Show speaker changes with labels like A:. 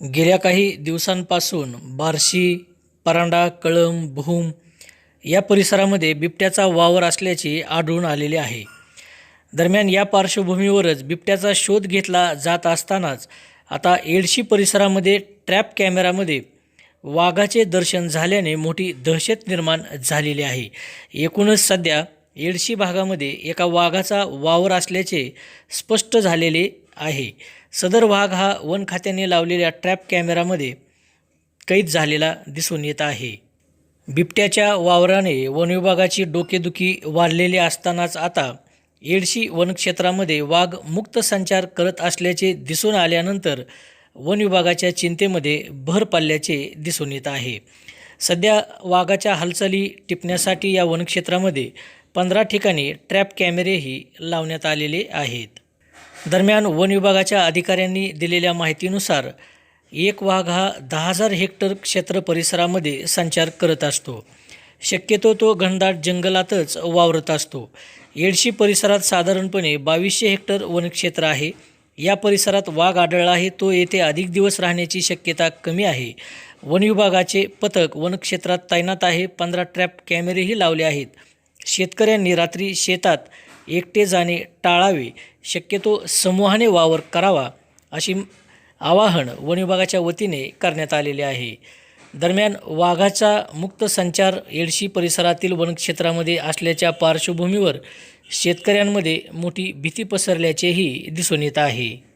A: गेल्या काही दिवसांपासून बार्शी परांडा कळम भूम या परिसरामध्ये बिबट्याचा वावर असल्याचे आढळून आलेले आहे. दरम्यान या पार्श्वभूमीवरच बिबट्याचा शोध घेतला जात असतानाच आता एडशी परिसरामध्ये ट्रॅप कॅमेरामध्ये वाघाचे दर्शन झाल्याने मोठी दहशत निर्माण झालेली आहे. एकूणच सध्या एडशी भागामध्ये एका वाघाचा वावर असल्याचे स्पष्ट झालेले आहे. सदर वाघ हा वन खात्याने लावलेल्या ट्रॅप कॅमेरामध्ये कैद झालेला दिसून येत आहे. बिबट्याच्या वावराने वन विभागाची डोकेदुखी वाढलेली असतानाच आता येडशी वनक्षेत्रामध्ये वाघ मुक्त संचार करत असल्याचे दिसून आल्यानंतर वन विभागाच्या चिंतेमध्ये भर पडल्याचे दिसून येत आहे. सध्या वाघाच्या हालचाली टिपण्यासाठी या वनक्षेत्रामध्ये पंधरा ठिकाणी ट्रॅप कॅमेरेही लावण्यात आलेले आहेत. दरम्यान वन विभागाच्या अधिकाऱ्यांनी दिलेल्या माहितीनुसार एक वाघ हा दहा हजार हेक्टर क्षेत्र परिसरामध्ये संचार करत असतो. शक्यतो तो घनदाट जंगलातच वावरत असतो. येडशी परिसरात साधारणपणे बावीसशे हेक्टर वनक्षेत्र आहे. या परिसरात वाघ आढळला आहे तो येथे अधिक दिवस राहण्याची शक्यता कमी आहे. वन विभागाचे पथक वनक्षेत्रात तैनात आहे पंधरा ट्रॅप कॅमेरेही लावले आहेत. शेतकऱ्यांनी रात्री शेतात एकटे जाणे टाळावे. शक्यतो समूहाने वावर करावा अशी आवाहन वन विभागाच्या वतीने करण्यात आलेले आहे. दरम्यान वाघाचा मुक्त संचार येडशी परिसरातील वनक्षेत्रामध्ये असल्याच्या पार्श्वभूमीवर शेतकऱ्यांमध्ये मोठी भीती पसरल्याचेही दिसून येत आहे.